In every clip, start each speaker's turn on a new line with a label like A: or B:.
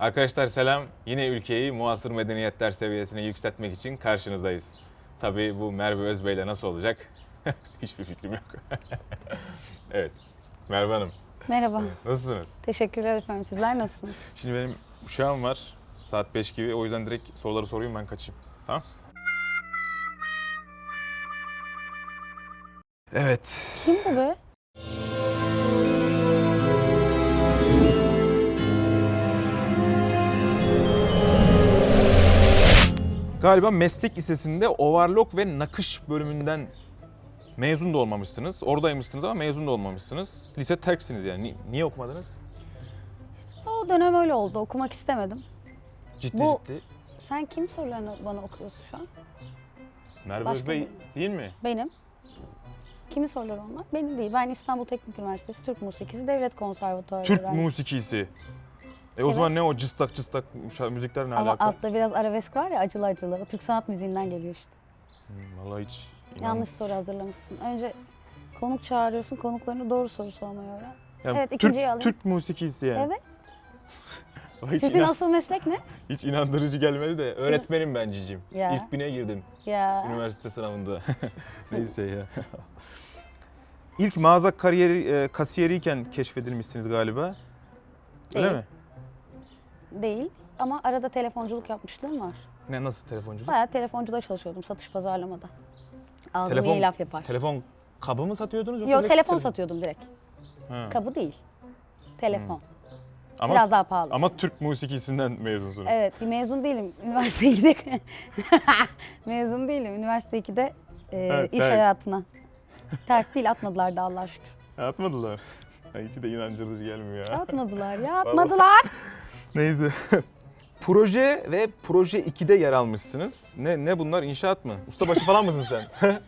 A: Arkadaşlar selam. Yine ülkeyi muasır medeniyetler seviyesine yükseltmek için karşınızdayız. Tabii bu Merve Özbey ile nasıl olacak? Hiçbir fikrim yok. evet. Merve Hanım
B: Merhaba.
A: nasılsınız?
B: Teşekkürler efendim. Sizler nasılsınız?
A: Şimdi benim uşağım var. Saat 5 gibi. O yüzden direkt soruları sorayım ben kaçayım. Tamam? Evet.
B: Kim bu
A: Galiba meslek lisesinde overlock ve nakış bölümünden mezun da olmamışsınız. Oradaymışsınız ama mezun da olmamışsınız. Lise terksiniz yani. Ni- niye okumadınız?
B: O dönem öyle oldu. Okumak istemedim.
A: Ciddi
B: Bu-
A: ciddi.
B: Sen kim sorularını bana okuyorsun şu an?
A: Merve
B: başka
A: Özbey
B: bir-
A: değil mi?
B: Benim. Kimin soruları onlar? Benim değil. Ben İstanbul Teknik Üniversitesi Türk Musikisi Devlet Konservatuarı
A: Türk
B: öğrencisiyim.
A: musikisi. E o zaman ne o cıstak cıstak müzikler ne
B: Ama
A: alaka?
B: altta biraz arabesk var ya acılı acılı. O Türk sanat müziğinden geliyor işte.
A: Hmm, Vallahi hiç inan-
B: Yanlış soru hazırlamışsın. Önce konuk çağırıyorsun. Konuklarına doğru soru sormayı öğren.
A: Yani
B: Evet,
A: Türk,
B: ikinciyi alayım.
A: Türk musikisi yani.
B: Evet. Sizin
A: inan-
B: asıl meslek ne?
A: hiç inandırıcı gelmedi de öğretmenim ben cicim.
B: Ya.
A: İlk bine girdim
B: Ya.
A: üniversite sınavında. Neyse ya. İlk mağaza kariyeri e, kasiyeriyken keşfedilmişsiniz galiba. Öyle
B: Değil.
A: mi?
B: Değil. Ama arada telefonculuk yapmışlığım var.
A: Ne nasıl telefonculuk?
B: Bayağı telefoncuda çalışıyordum satış pazarlamada. Ağzım
A: Telefon-
B: iyi laf yapar.
A: Telefon kabı mı satıyordunuz yoksa
B: Yok telefon
A: telefon-
B: satıyordum direkt.
A: Ha.
B: Kabı değil. Telefon.
A: Ama
B: Biraz daha pahalı.
A: ama Türk musikisinden mezunsunuz.
B: Evet mezun değilim. Üniversite 2'de mezun değilim. Üniversite 2'de e,
A: Evet,
B: iş
A: terk.
B: hayatına. Terk değil atmadılar da Allah'a şükür.
A: Atmadılar. Hiç de inandırıcı gelmiyor ya.
B: Atmadılar ya atmadılar.
A: Neyse. Proje ve Proje 2'de yer almışsınız. Ne ne bunlar inşaat mı? Ustabaşı falan mısın sen?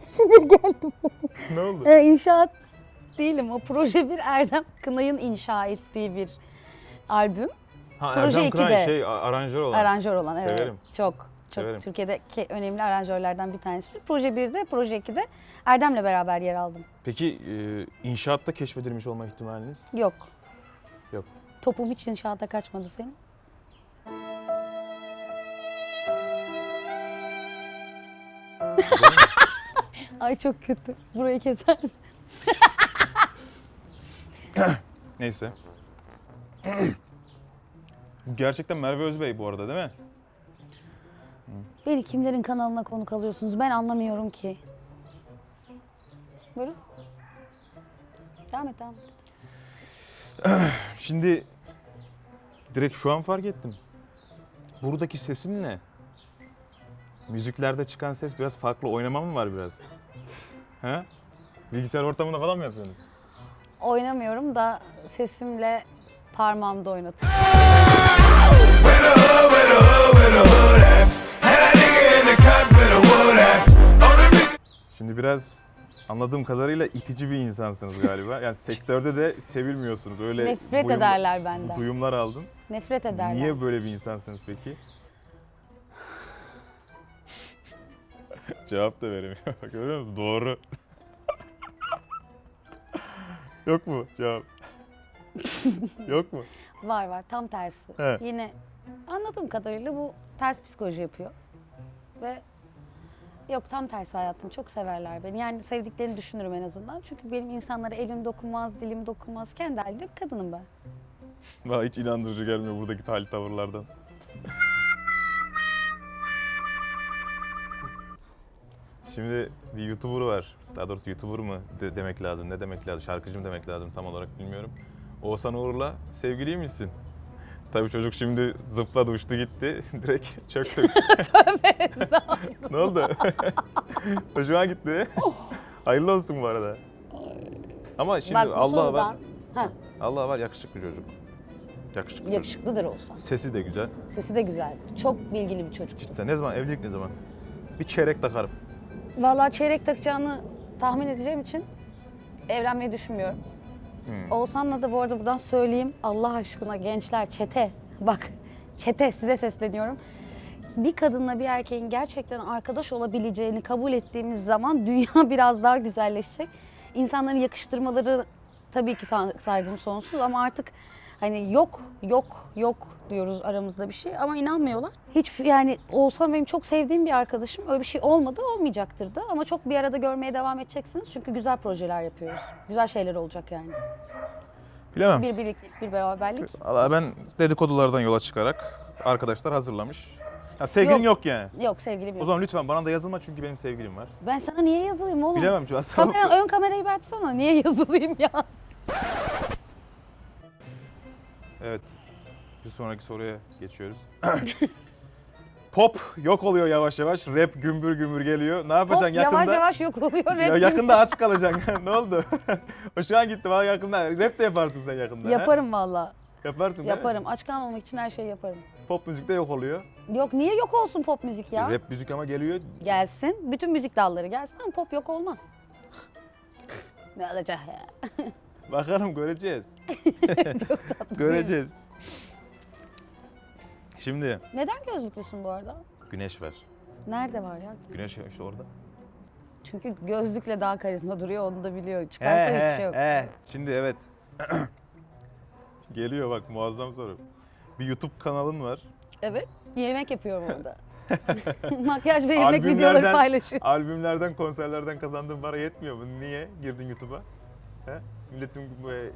B: Sinir geldi.
A: ne oldu?
B: E, inşaat değilim. O proje bir Erdem Kınay'ın inşa ettiği bir albüm.
A: Ha,
B: Proje
A: Erdem Kınay
B: 2'de.
A: şey a- aranjör olan.
B: Aranjör olan evet.
A: Severim.
B: Çok. Çok
A: Severim.
B: Türkiye'deki önemli aranjörlerden bir tanesidir. Proje 1'de, Proje 2'de Erdem'le beraber yer aldım.
A: Peki e, inşaatta keşfedilmiş olma ihtimaliniz?
B: Yok.
A: Yok.
B: Topum hiç inşaata kaçmadı senin. Ay çok kötü. Burayı keser misin?
A: Neyse. Gerçekten Merve Özbey bu arada değil mi?
B: Beni kimlerin kanalına konuk alıyorsunuz ben anlamıyorum ki. Buyurun. Devam et devam et.
A: Şimdi direkt şu an fark ettim. Buradaki sesin ne? Müziklerde çıkan ses biraz farklı. oynama mı var biraz? He? Bilgisayar ortamında falan mı yapıyorsunuz?
B: Oynamıyorum da sesimle parmağımda oynatıyorum.
A: Şimdi biraz anladığım kadarıyla itici bir insansınız galiba. Yani sektörde de sevilmiyorsunuz. Öyle
B: Nefret
A: duyum-
B: ederler benden.
A: duyumlar aldım.
B: Nefret ederler.
A: Niye böyle bir insansınız peki? Cevap da veremiyor. Bak Görüyor musun? Doğru. Yok mu cevap? Yok mu?
B: Var var tam tersi.
A: He.
B: Yine anladığım kadarıyla bu ters psikoloji yapıyor. Ve yok tam tersi hayatım çok severler beni. Yani sevdiklerini düşünürüm en azından. Çünkü benim insanlara elim dokunmaz, dilim dokunmaz. Kendi halinde bir kadınım ben.
A: Bana hiç inandırıcı gelmiyor buradaki hal tavırlardan. Şimdi bir YouTuber var. Daha doğrusu YouTuber mı de- demek lazım, ne demek lazım, şarkıcı mı demek lazım tam olarak bilmiyorum. Oğuzhan Uğur'la sevgiliymişsin. Tabii çocuk şimdi zıpladı uçtu gitti. Direkt çöktü. ne oldu? Hoşuma gitti. Hayırlı olsun bu arada. Ama şimdi
B: Bak bu
A: Allah var.
B: sorudan... Ha,
A: Allah var yakışıklı çocuk. Yakışıklı çocuk.
B: yakışıklıdır olsa.
A: Sesi de güzel.
B: Sesi de güzel. Çok bilgili bir çocuk.
A: Cidden ne zaman evlilik ne zaman? Bir çeyrek takarım.
B: Vallahi çeyrek takacağını tahmin edeceğim için evlenmeyi düşünmüyorum.
A: Hmm.
B: Oğuzhan'la da bu arada buradan söyleyeyim. Allah aşkına gençler çete. Bak çete size sesleniyorum. Bir kadınla bir erkeğin gerçekten arkadaş olabileceğini kabul ettiğimiz zaman dünya biraz daha güzelleşecek. İnsanların yakıştırmaları tabii ki sa- saygım sonsuz ama artık Hani yok, yok, yok diyoruz aramızda bir şey ama inanmıyorlar. Hiç yani Oğuzhan benim çok sevdiğim bir arkadaşım. Öyle bir şey olmadı, olmayacaktır da. Ama çok bir arada görmeye devam edeceksiniz. Çünkü güzel projeler yapıyoruz. Güzel şeyler olacak yani.
A: Bilemem.
B: Bir birliktelik, bir beraberlik.
A: Valla ben dedikodulardan yola çıkarak arkadaşlar hazırlamış. Ya sevgilin yok,
B: Yok.
A: yani.
B: Yok sevgilim
A: O
B: yok.
A: zaman lütfen bana da yazılma çünkü benim sevgilim var.
B: Ben sana niye yazılayım oğlum?
A: Bilemem aslında
B: Kamera, ön kamerayı bir açsana. Niye yazılayım ya?
A: Evet. Bir sonraki soruya geçiyoruz. Pop yok oluyor yavaş yavaş. Rap gümbür gümbür geliyor. Ne yapacaksın
B: Hop,
A: yakında?
B: yavaş yavaş yok oluyor.
A: Ya
B: Rap
A: yakında aç kalacaksın. ne oldu? o şu an gitti bana yakında. Rap de yaparsın sen yakında. he?
B: Yaparım valla.
A: Yaparsın değil mi?
B: Yaparım. Aç kalmamak için her şeyi yaparım.
A: Pop müzikte yok oluyor.
B: Yok niye yok olsun pop müzik ya?
A: Rap müzik ama geliyor.
B: Gelsin. Bütün müzik dalları gelsin ama pop yok olmaz. ne olacak ya?
A: Bakalım göreceğiz. göreceğiz. Şimdi
B: Neden gözlüklüsün bu arada?
A: güneş var.
B: Nerede var ya?
A: Güneş işte orada.
B: Çünkü gözlükle daha karizma duruyor onu da biliyor. Çıkarsa hiçbir şey yok.
A: he. Şimdi evet. Geliyor bak muazzam soru. Bir YouTube kanalın var.
B: Evet. Yemek yapıyorum orada. Makyaj ve yemek videoları paylaşıyorum.
A: albümlerden, konserlerden kazandığın para yetmiyor mu? Niye girdin YouTube'a? He? Milletin böyle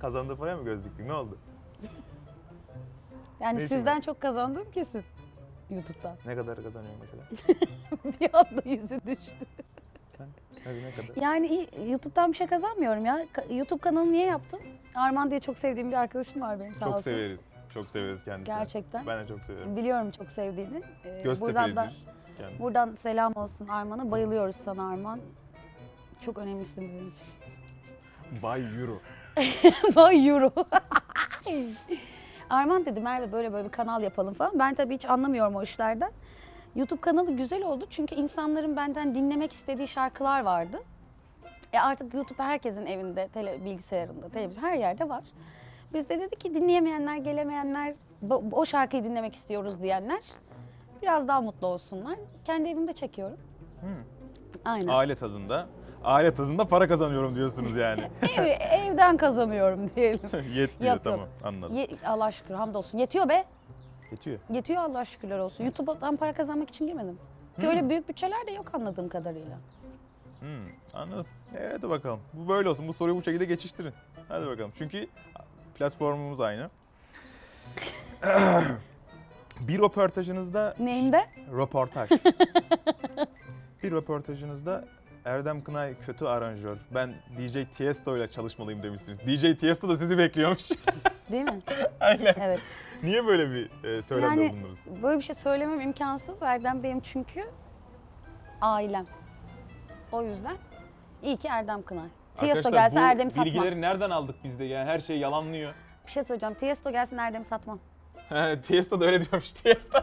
A: kazandığı paraya mı göz diktin? Ne oldu?
B: Yani
A: Ne
B: sizden çok kazandığım kesin. YouTube'dan.
A: Ne kadar kazanıyor mesela?
B: bir anda yüzü düştü.
A: Hadi ne kadar?
B: Yani iyi, YouTube'dan bir şey kazanmıyorum ya. Ka- YouTube kanalı niye yaptım? Arman diye çok sevdiğim bir arkadaşım var benim sağ
A: Çok
B: olsun.
A: severiz. Çok severiz kendisini.
B: Gerçekten.
A: Ben de çok severim.
B: Biliyorum çok sevdiğini. Ee, buradan da
A: Göztepe'lidir kendisi.
B: buradan selam olsun Arman'a. Bayılıyoruz sana Arman. Çok önemlisin bizim için.
A: Bay Euro.
B: Vay euro. Arman dedi Merve böyle böyle bir kanal yapalım falan. Ben tabii hiç anlamıyorum o işlerden. YouTube kanalı güzel oldu çünkü insanların benden dinlemek istediği şarkılar vardı. E artık YouTube herkesin evinde, tele, bilgisayarında, televizyon her yerde var. Biz de dedik ki dinleyemeyenler, gelemeyenler, o şarkıyı dinlemek istiyoruz diyenler biraz daha mutlu olsunlar. Kendi evimde çekiyorum.
A: Hmm.
B: Aynen.
A: Aile tadında. Aile tadında para kazanıyorum diyorsunuz yani.
B: Ev- evden kazanıyorum diyelim.
A: Yetmiyor
B: Yok, yok.
A: tamam anladım.
B: Ye, Allah şükür hamdolsun. Yetiyor be.
A: Yetiyor.
B: Yetiyor Allah şükürler olsun. YouTube'dan para kazanmak için girmedim. Ki öyle büyük bütçeler de yok anladığım kadarıyla.
A: Hmm, anladım. Evet hadi bakalım. Bu böyle olsun. Bu soruyu bu şekilde geçiştirin. Hadi bakalım. Çünkü platformumuz aynı. bir röportajınızda
B: Neyimde?
A: röportaj. bir röportajınızda Erdem Kınay kötü aranjör. Ben DJ Tiesto ile çalışmalıyım demişsiniz. DJ Tiesto da sizi bekliyormuş.
B: Değil mi?
A: Aynen.
B: Evet.
A: Niye böyle bir e, söylemde
B: Yani-
A: bulundunuz?
B: Böyle bir şey söylemem imkansız. Erdem benim çünkü ailem. O yüzden iyi ki Erdem Kınay. Tiesto
C: Arkadaşlar
B: gelse
C: bu
B: Erdem'i satmam.
C: bilgileri nereden aldık biz de? Yani her şey yalanlıyor.
B: Bir şey söyleyeceğim. Tiesto gelsin Erdem'i satmam.
C: Tiesto da öyle diyormuş. Tiesto.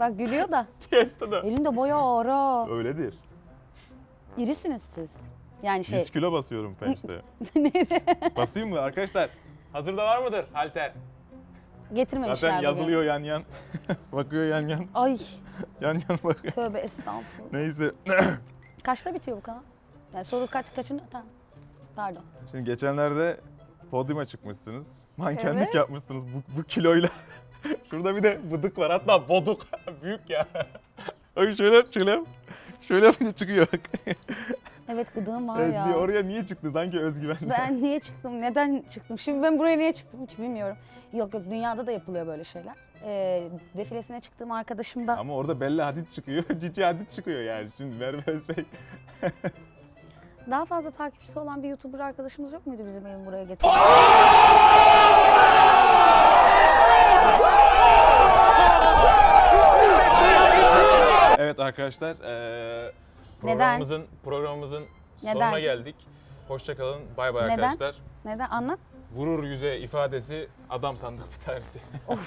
B: Bak gülüyor da.
A: Tiesto da.
B: Elinde boya ara.
A: Öyledir.
B: İrisiniz siz. Yani şey.
A: 100 kilo basıyorum pençte. Basayım mı arkadaşlar?
C: Hazırda var mıdır halter?
B: Getirmemişler
A: Zaten
B: bugün.
A: yazılıyor yan yan. Bakıyor yan yan.
B: Ay
A: Yan yan bakıyor.
B: tövbe estağfurullah.
A: Neyse.
B: Kaçta bitiyor bu kanal? Yani soru kaç kaçını? Tamam. Pardon.
A: Şimdi geçenlerde podyuma çıkmışsınız. Mankenlik
B: Evet.
A: yapmışsınız bu, bu kiloyla. Şurada bir de bıdık var hatta boduk. Büyük ya. Ay şöyle yap şöyle yap. Şöyle yapınca çıkıyor.
B: Evet gıdığım var
A: Evet,
B: ya.
A: niye- oraya niye çıktı sanki özgüven.
B: Ben niye çıktım? Neden çıktım? Şimdi ben buraya niye çıktım hiç bilmiyorum. Yok yok dünyada da yapılıyor böyle şeyler. Ee, defilesine çıktığım arkadaşım da
A: Ama orada Bella Hadid çıkıyor, Cici Hadid çıkıyor yani. Şimdi Merve Özbey.
B: daha fazla takipçisi olan bir YouTuber arkadaşımız yok muydu bizim evin buraya getirdi?
C: Evet arkadaşlar.
B: Neden?
C: programımızın programımızın
B: Neden?
C: sonuna geldik. Hoşça kalın. Bay bay
B: Neden?
C: arkadaşlar.
B: Neden? Anlat.
C: Vurur yüze ifadesi adam sandık bir tanesi.